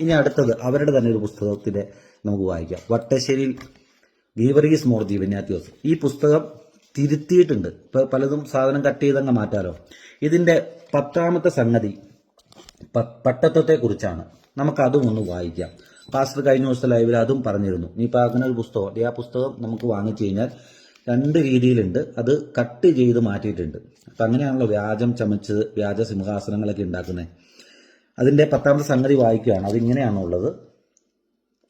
ഇനി അടുത്തത് അവരുടെ തന്നെ ഒരു പുസ്തകത്തിന്റെ നമുക്ക് വായിക്കാം. വട്ടശ്ശേരിയിൽ ഗീവറീസ് മോർ ജീവന്യാത്യോസ് ഈ പുസ്തകം തിരുത്തിയിട്ടുണ്ട്. പലതും സാധനം കട്ട് ചെയ്തങ്ങ് മാറ്റാലോ. ഇതിന്റെ പത്താമത്തെ സംഗതി പ- പട്ടത്വത്തെ കുറിച്ചാണ് നമുക്ക് അതും ഒന്ന് വായിക്കാം. പാസ്റ്റർ കഴിഞ്ഞ ദിവസത്തെ ലൈവിൽ അതും പറഞ്ഞിരുന്നു. നീ അങ്ങനെ ഒരു പുസ്തകം ആ പുസ്തകം നമുക്ക് വാങ്ങിച്ചു കഴിഞ്ഞാൽ രണ്ട് രീതിയിലുണ്ട്. അത് കട്ട് ചെയ്ത് മാറ്റിയിട്ടുണ്ട്. അപ്പം അങ്ങനെയാണല്ലോ വ്യാജം ചമച്ച് വ്യാജ സിംഹാസനങ്ങളൊക്കെ ഉണ്ടാക്കുന്നത് അതിന്റെ പത്താമത്തെ സംഗതി വായിക്കുകയാണ്. അതിങ്ങനെയാണോ ഉള്ളത്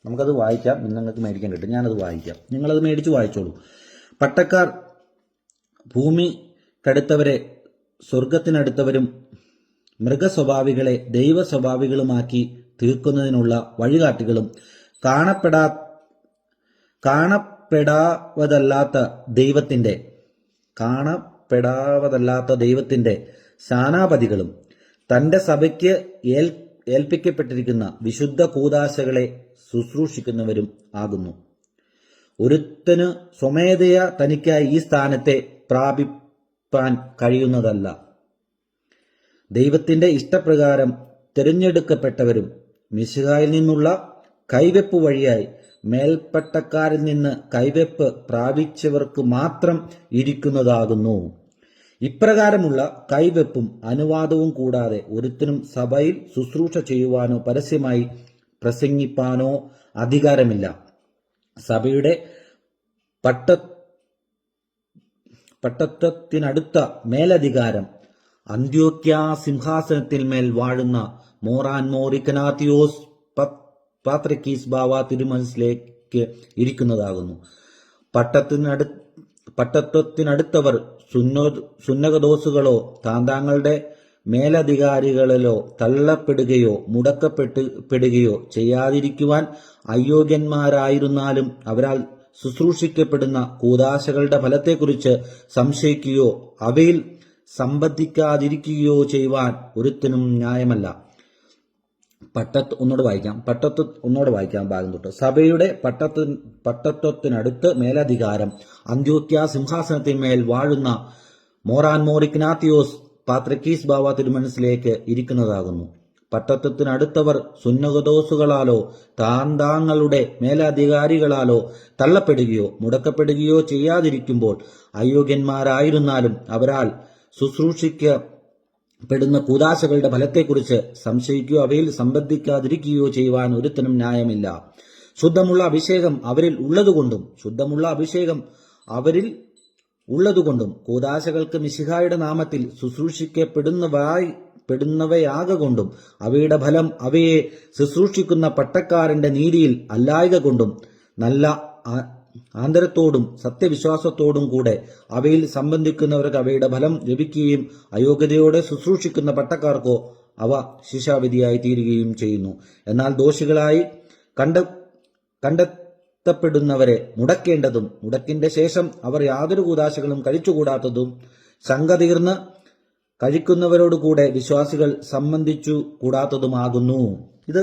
നമുക്കത് വായിക്കാം. നിങ്ങൾക്ക് മേടിക്കാൻ കിട്ടും. ഞാനത് വായിക്കാം. നിങ്ങളത് മേടിച്ച് വായിച്ചോളൂ. പട്ടക്കാർ ഭൂമി കടുത്തവരെ സ്വർഗത്തിനടുത്തവരും മൃഗസ്വഭാവികളെ ദൈവ സ്വഭാവികളുമാക്കി തീർക്കുന്നതിനുള്ള വഴികാട്ടികളും കാണപ്പെടാ കാണപ്പെടാവതല്ലാത്ത ദൈവത്തിന്റെ കാണപ്പെടാവതല്ലാത്ത ദൈവത്തിന്റെ സ്ഥാനാപതികളും തന്റെ സഭയ്ക്ക് ഏൽ ഏൽപ്പിക്കപ്പെട്ടിരിക്കുന്ന വിശുദ്ധ കൂതാശകളെ ശുശ്രൂഷിക്കുന്നവരും ആകുന്നു. ഒരുത്തന് സ്വമേധയ തനിക്കായി ഈ സ്ഥാനത്തെ പ്രാപിപ്പാൻ കഴിയുന്നതല്ല. ദൈവത്തിന്റെ ഇഷ്ടപ്രകാരം തിരഞ്ഞെടുക്കപ്പെട്ടവരും മിശിഹായിൽ നിന്നുള്ള കൈവെപ്പ് വഴിയായി മേൽപ്പട്ടക്കാരിൽ നിന്ന് കൈവെപ്പ് പ്രാപിച്ചവർക്ക് മാത്രം ഇരിക്കുന്നതാകുന്നു. ഇപ്രകാരമുള്ള കൈവെപ്പും അനുവാദവും കൂടാതെ ഒരുത്തിനും സഭയിൽ ശുശ്രൂഷ ചെയ്യുവാനോ പരസ്യമായി പ്രസംഗിപ്പാനോ അധികാരമില്ല. സഭയുടെ പട്ട പട്ടത്വത്തിനടുത്ത മേലധികാരം അന്ത്യോക്യ സിംഹാസനത്തിൽ മേൽ വാഴുന്ന മോറാൻ മോറിക്കനാത്തിയോസ് പാത്രക്കീസ് ബാവ തിരുമനസിലേക്ക് ഇരിക്കുന്നതാകുന്നു. പട്ടത്തിനടു പട്ടത്വത്തിനടുത്തവർ സുന്നോ സുന്നകദോസുകളോ താന്താങ്ങളുടെ മേലധികാരികളിലോ തള്ളപ്പെടുകയോ മുടക്കപ്പെട്ട് പെടുകയോ ചെയ്യാതിരിക്കുവാൻ അയോഗ്യന്മാരായിരുന്നാലും അവരാൽ ശുശ്രൂഷിക്കപ്പെടുന്ന കൂതാശകളുടെ ഫലത്തെക്കുറിച്ച് സംശയിക്കുകയോ അവയിൽ സംബന്ധിക്കാതിരിക്കുകയോ ചെയ്യുവാൻ ഒരുത്തിനും ന്യായമല്ല. പട്ടത്ത് ഒന്നോട് വായിക്കാം. പട്ടത്ത് ഒന്നോട് വായിക്കാം ഭാഗം തൊട്ട്. സഭയുടെ പട്ടത്ത് പട്ടത്വത്തിനടുത്ത് മേലധികാരം. അന്ത്യോക്യ സിംഹാസനത്തിന്മേൽ വാഴുന്ന മോറാൻ മോറിക്നാത്തിയോസ് പാത്രക്കീസ് ബാവ തിരുമനസിലേക്ക് ഇരിക്കുന്നതാകുന്നു. പട്ടത്വത്തിനടുത്തവർ സുന്നകദോസുകളാലോ താന്താങ്ങളുടെ മേലധികാരികളാലോ തള്ളപ്പെടുകയോ മുടക്കപ്പെടുകയോ ചെയ്യാതിരിക്കുമ്പോൾ അയോഗ്യന്മാരായിരുന്നാലും അവരാൽ ശുശ്രൂഷിക്ക പെടുന്ന കൂതാശകളുടെ ഫലത്തെക്കുറിച്ച് സംശയിക്കുകയോ അവയിൽ സംബന്ധിക്കാതിരിക്കുകയോ ചെയ്യുവാൻ ഒരുത്തനും ന്യായമില്ല. ശുദ്ധമുള്ള അഭിഷേകം അവരിൽ ഉള്ളതുകൊണ്ടും ശുദ്ധമുള്ള അഭിഷേകം അവരിൽ ഉള്ളതുകൊണ്ടും കൂതാശകൾക്ക് മിശിഹായുടെ നാമത്തിൽ ശുശ്രൂഷിക്കപ്പെടുന്നവായി പെടുന്നവയാകൊണ്ടും അവയുടെ ഫലം അവയെ ശുശ്രൂഷിക്കുന്ന പട്ടക്കാരന്റെ നീതിയിൽ അല്ലായക കൊണ്ടും നല്ല ആന്തരത്തോടും സത്യവിശ്വാസത്തോടും കൂടെ അവയിൽ സംബന്ധിക്കുന്നവർക്ക് അവയുടെ ഫലം ലഭിക്കുകയും അയോഗ്യതയോടെ ശുശ്രൂഷിക്കുന്ന പട്ടക്കാർക്കോ അവ ശിക്ഷാവിധിയായി തീരുകയും ചെയ്യുന്നു. എന്നാൽ ദോഷികളായി കണ്ട കണ്ടെത്തപ്പെടുന്നവരെ മുടക്കേണ്ടതും മുടക്കിന്റെ ശേഷം അവർ യാതൊരു കൂതാശകളും കഴിച്ചുകൂടാത്തതും ശങ്ക തീർന്ന് കഴിക്കുന്നവരോടുകൂടെ വിശ്വാസികൾ സംബന്ധിച്ചു കൂടാത്തതുമാകുന്നു. ഇത്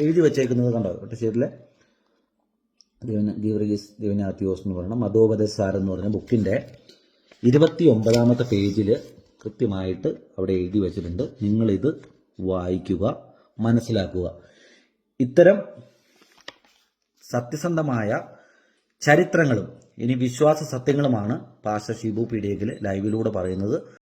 എഴുതി വച്ചേക്കുന്നത് കണ്ടോ? ഒട്ടശ്ശേരിലെ ഗീവർഗീസ് ദിവനാത്തിയോസ് എന്ന് പറയുന്ന മതോപദേശാരം എന്ന് പറയുന്ന ബുക്കിന്റെ ഇരുപത്തി ഒമ്പതാമത്തെ പേജിൽ കൃത്യമായിട്ട് അവിടെ എഴുതി വച്ചിട്ടുണ്ട്. നിങ്ങളിത് വായിക്കുക മനസ്സിലാക്കുക. ഇത്തരം സത്യസന്ധമായ ചരിത്രങ്ങളും ഇനി വിശ്വാസ സത്യങ്ങളുമാണ് പാസ്റ്റർ ഷിബു പീഡിയക്കിൽ ലൈവിലൂടെ പറയുന്നത്.